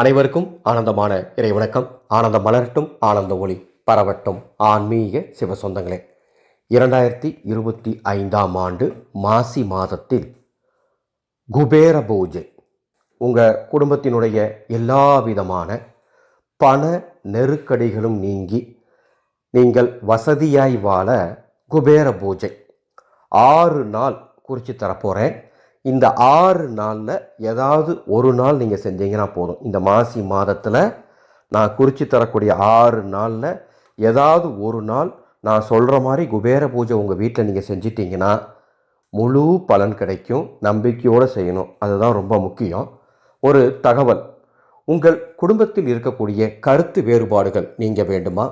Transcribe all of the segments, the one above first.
அனைவருக்கும் ஆனந்தமான இறை வணக்கம். மலரட்டும் ஆனந்த ஒளி பரவட்டும். ஆன்மீக சிவ சொந்தங்களே இரண்டாயிரத்தி இருபத்தி ஐந்தாம் ஆண்டு மாசி மாதத்தில் குபேர பூஜை. உங்கள் குடும்பத்தினுடைய எல்லா விதமான பண நெருக்கடிகளும் நீங்கி நீங்கள் வசதியாய் வாழ குபேர பூஜை. ஆறு நாள் குறித்து தரப்போகிறேன் இந்த ஆறு நாளில் ஏதாவது ஒரு நாள் நீங்கள் செஞ்சீங்கன்னா போதும். இந்த மாசி மாதத்தில் நான் குறித்து தரக்கூடிய ஆறு நாளில் ஏதாவது ஒரு நாள் நான் சொல்கிற மாதிரி குபேர பூஜை உங்கள் வீட்டில் நீங்கள் செஞ்சிட்டிங்கன்னா முழு பலன் கிடைக்கும். நம்பிக்கையோடு செய்யணும். அதுதான் ரொம்ப முக்கியம். ஒரு தகவல். உங்கள் குடும்பத்தில் இருக்கக்கூடிய கருத்து வேறுபாடுகள் நீங்க வேண்டுமா?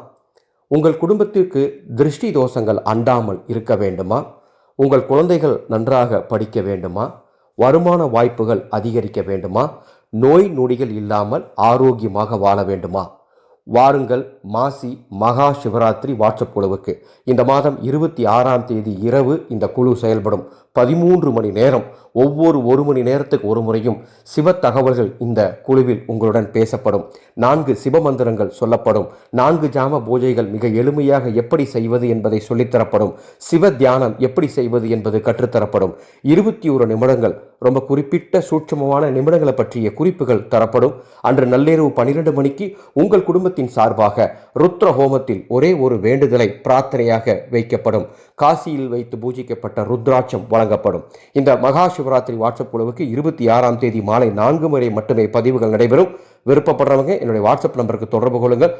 உங்கள் குடும்பத்திற்கு திருஷ்டி தோஷங்கள் அண்டாமல் இருக்க வேண்டுமா? உங்கள் குழந்தைகள் நன்றாக படிக்க வேண்டுமா? வருமான வாய்ப்புகள் அதிகரிக்க வேண்டுமா? நோய் நொடிகள் இல்லாமல் ஆரோக்கியமாக வாழ வேண்டுமா? வாருங்கள் மாசி மகா சிவராத்திரி வாட்ஸ்அப் குழுவுக்கு. இந்த மாதம் இருபத்தி ஆறாம் தேதி இரவு இந்த குழு செயல்படும். பதிமூன்று மணி நேரம் ஒவ்வொரு ஒரு மணி நேரத்துக்கு ஒரு முறையும் சிவ தகவல்கள் இந்த குழுவில் உங்களுடன் பேசப்படும். நான்கு சிவமந்திரங்கள் சொல்லப்படும். நான்கு ஜாம பூஜைகள் மிக எளிமையாக எப்படி செய்வது என்பதை சொல்லித்தரப்படும். சிவ தியானம் எப்படி செய்வது என்பது கற்றுத்தரப்படும். இருபத்தி ஒரு நிமிடங்கள் ரொம்ப குறிப்பிட்ட சூட்சமமான நிமிடங்களை பற்றிய குறிப்புகள் தரப்படும். அன்று நள்ளிரவு பனிரெண்டு மணிக்கு உங்கள் குடும்பத்தின் சார்பாக ருத்ர ஹோமத்தில் ஒரே ஒரு வேண்டுதலை பிரார்த்தனையாக வைக்கப்படும். காசியில் வைத்து பூஜிக்கப்பட்ட ருத்ராட்சம் வழங்கப்படும். இந்த மகா சிவராத்திரி வாட்ஸ்அப் குழுவுக்கு இருபத்தி ஆறாம் தேதி மாலை நான்கு முறை மட்டுமே பதிவுகள் நடைபெறும். விருப்பப்படுறவங்க என்னுடைய வாட்ஸ்அப் நம்பருக்கு தொடர்பு கொள்ளுங்கள்.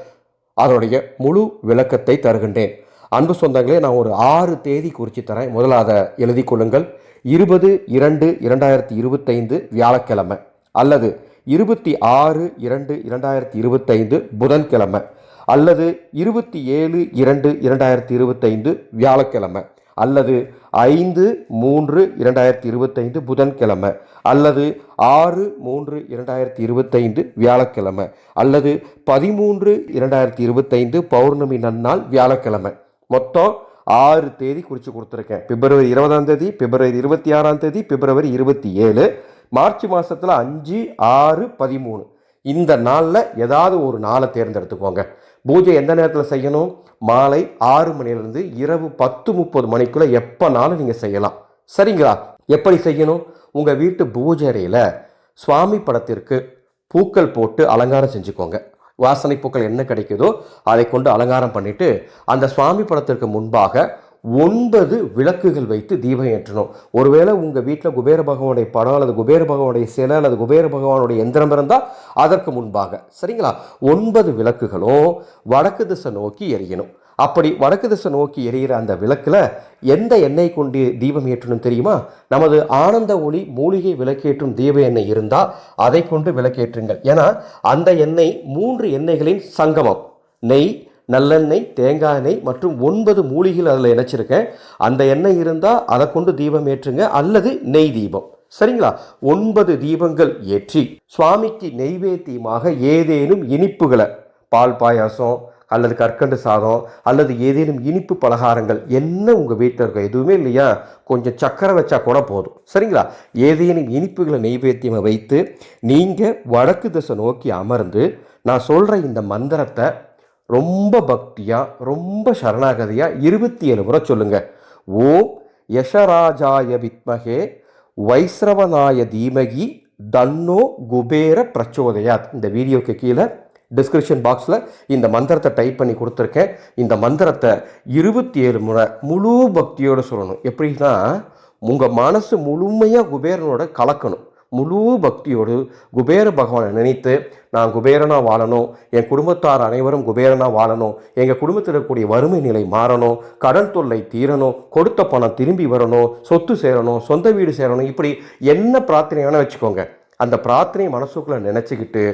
அதனுடைய முழு விளக்கத்தை தருகின்றேன். அன்பு சொந்தங்களே நான் ஒரு ஆறு தேதி குறித்து தரேன். முதலாக எழுதி கொள்ளுங்கள். இருபது இரண்டு இரண்டாயிரத்தி இருபத்தைந்து வியாழக்கிழமை அல்லது இருபத்தி ஆறு இரண்டு இரண்டாயிரத்தி இருபத்தைந்து புதன்கிழமை அல்லது இருபத்தி ஏழு இரண்டு இரண்டாயிரத்தி இருபத்தைந்து வியாழக்கிழமை அல்லது ஐந்து மூன்று இரண்டாயிரத்தி இருபத்தைந்து புதன்கிழமை அல்லது ஆறு மூன்று இரண்டாயிரத்தி இருபத்தைந்து வியாழக்கிழமை அல்லது பதிமூன்று இரண்டாயிரத்தி இருபத்தைந்து பௌர்ணமி நன்னாள் வியாழக்கிழமை. மொத்தம் ஆறு தேதி குறித்து கொடுத்துருக்கேன். பிப்ரவரி இருபதாம் தேதி பிப்ரவரி இருபத்தி ஆறாம் தேதி பிப்ரவரி இருபத்தி ஏழு மார்ச் மாதத்தில் அஞ்சு ஆறு பதிமூணு. இந்த நாளில் ஏதாவது ஒரு நாளை தேர்ந்தெடுத்துக்கோங்க. பூஜை எந்த நேரத்தில் செய்யணும்? மாலை ஆறு மணிலேருந்து இரவு பத்து முப்பது மணிக்குள்ளே எப்போனாலும் நீங்கள் செய்யலாம். சரிங்களா? எப்படி செய்யணும்? உங்கள் வீட்டு பூஜை அறையில் சுவாமி படத்திற்கு பூக்கள் போட்டு அலங்காரம் செஞ்சுக்கோங்க. வாசனை பூக்கள் என்ன கிடைக்குதோ அதை கொண்டு அலங்காரம் பண்ணிட்டு அந்த சுவாமி படத்திற்கு முன்பாக ஒன்பது விளக்குகள் வைத்து தீபம் ஏற்றணும். ஒருவேளை உங்கள் வீட்டில் குபேர பகவானுடைய படம் அல்லது குபேர பகவானுடைய சிலை அல்லது குபேர பகவானுடைய எந்திரம் இருந்தால் அதற்கு முன்பாக சரிங்களா? ஒன்பது விளக்குகளும் வடக்கு திசை நோக்கி எரியணும் அப்படி வடக்கு திசை நோக்கி எரிகிற அந்த விளக்கில் எந்த எண்ணெய் கொண்டு தீபம் ஏற்றணும் தெரியுமா? நமது ஆனந்த ஒளி மூலிகை விளக்கேற்றும் தீப எண்ணெய் இருந்தால் அதை கொண்டு விளக்கேற்றுங்கள். ஏன்னா அந்த எண்ணெய் மூன்று எண்ணெய்களின் சங்கமம். நெய் நல்லெண்ணெய் தேங்காய் எண்ணெய் மற்றும் ஒன்பது மூலிகைகள் அதில் இணைச்சிருக்கேன். அந்த எண்ணெய் இருந்தால் அதை கொண்டு தீபம் ஏற்றுங்க அல்லது நெய் தீபம். சரிங்களா? ஒன்பது தீபங்கள் ஏற்றி சுவாமிக்கு நெய்வேத்தியமாக ஏதேனும் இனிப்புகளை பால் பாயாசம் அல்லது கற்கண்டு சாதம் அல்லது ஏதேனும் இனிப்பு பலகாரங்கள் என்ன உங்கள் வீட்டில் இருக்கோ எதுவுமே இல்லையா? கொஞ்சம் சக்கரை வச்சா கூட போதும். சரிங்களா? ஏதேனும் இனிப்புகளை நெய்வேத்தியமாக வைத்து நீங்கள் வடக்கு திசை நோக்கி அமர்ந்து நான் சொல்கிற இந்த மந்திரத்தை ரொம்ப பக்தியாக ரொம்ப சரணாகதியாக இருபத்தி ஏழு முறை சொல்லுங்கள் ஓம் யஷராஜாய வித்மகே வைஸ்ரவனாய தீமகி தன்னோ குபேர பிரச்சோதயாத். இந்த வீடியோக்கு கீழே டிஸ்கிரிப்ஷன் பாக்ஸில் இந்த மந்திரத்தை டைப் பண்ணி கொடுத்துருக்கேன். இந்த மந்திரத்தை இருபத்தி ஏழு முறை முழு பக்தியோடு சொல்லணும். எப்படின்னா உங்கள் மனசு முழுமையாக குபேரனோட கலக்கணும். முழு பக்தியோடு குபேர பகவானை நினைத்து நான் குபேரனா வாழணும் என் குடும்பத்தார் அனைவரும் குபேரனா வாழணும் எங்கள் குடும்பத்தில் இருக்கக்கூடிய வறுமை நிலை மாறணும் கடன் தொல்லை தீரணும் கொடுத்த பணம் திரும்பி வரணும் சொத்து சேரணும் சொந்த வீடு சேரணும் இப்படி என்ன பிரார்த்தனையான வச்சுக்கோங்க. அந்த பிரார்த்தனை மனசுக்குள்ளே நினச்சிக்கிட்டு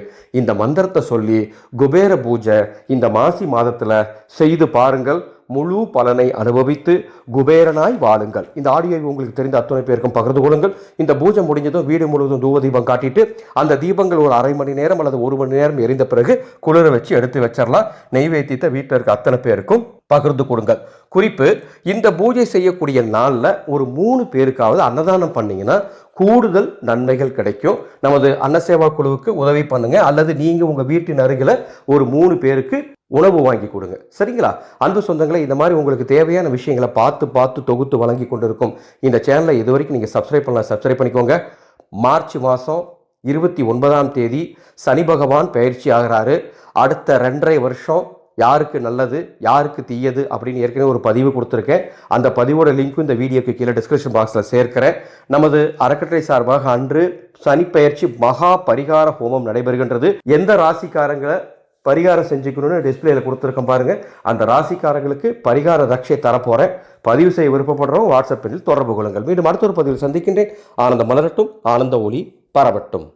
இந்த மந்திரத்தை சொல்லி குபேர பூஜை இந்த மாசி மாதத்தில் செய்து பாருங்கள். முழு பலனை அனுபவித்து குபேரனாய் வாழுங்கள். இந்த ஆடியோவை உங்களுக்கு தெரிந்த அத்துணை பேருக்கும் பகிர்ந்து கொள்ளுங்கள். இந்த பூஜை முடிஞ்சதும் வீடு முழுவதும் தூவ தீபம் காட்டிட்டு அந்த தீபங்கள் ஒரு அரை மணி நேரம் அல்லது ஒரு மணி நேரம் எரிந்த பிறகு குளிர வச்சு எடுத்து வச்சிடலாம் நெய்வேத்தியத்தை வீட்டில் இருக்க அத்தனை பேருக்கும் பகிர்ந்து கொடுங்கள். குறிப்பு இந்த பூஜை செய்யக்கூடிய நாளில் ஒரு மூணு பேருக்காவது அன்னதானம் பண்ணீங்கன்னா கூடுதல் நன்மைகள் கிடைக்கும். நமது அன்னசேவா குழுவுக்கு உதவி பண்ணுங்கள் அல்லது நீங்கள் உங்கள் வீட்டின் அருகில் ஒரு மூணு பேருக்கு உணவு வாங்கி கொடுங்க. சரிங்களா? அன்பு சொந்தங்களை இந்த மாதிரி உங்களுக்கு தேவையான விஷயங்களை பார்த்து பார்த்து தொகுத்து வழங்கி கொண்டிருக்கும் இந்த சேனலை இது வரைக்கும் நீங்கள் சப்ஸ்கிரைப் பண்ணலாம் சப்ஸ்கிரைப் பண்ணிக்கோங்க. மார்ச் மாதம் இருபத்தி ஒன்பதாம் தேதி சனி பகவான் பயிற்சி ஆகிறாரு. அடுத்த ரெண்டரை வருஷம் யாருக்கு நல்லது யாருக்கு தீயது அப்படின்னு ஏற்கனவே ஒரு பதிவு கொடுத்துருக்கேன். அந்த பதிவோட லிங்க்கும் இந்த வீடியோக்கு கீழே டிஸ்கிரிப்ஷன் பாக்ஸில் சேர்க்கிறேன். நமது அறக்கட்டளை சார்பாக அன்று சனிப்பெயர்ச்சி மகா பரிகார ஹோமம் நடைபெறுகின்றது. எந்த ராசிக்காரங்களை பரிகாரம் செஞ்சுக்கணும்னு டிஸ்பிளேயில் கொடுத்துருக்கேன் பாருங்கள் அந்த ராசிக்காரங்களுக்கு பரிகார ரக்ஷை தரப்போகிறேன் பதிவு செய்ய விருப்பப்படுறோம் வாட்ஸ்அப்பில் தொடர்பு கொள்ளுங்கள். மீண்டும் அடுத்த ஒரு பதிவில் சந்திக்கின்றேன். ஆனந்த மலரட்டும் ஆனந்த ஒளி பரவட்டும்.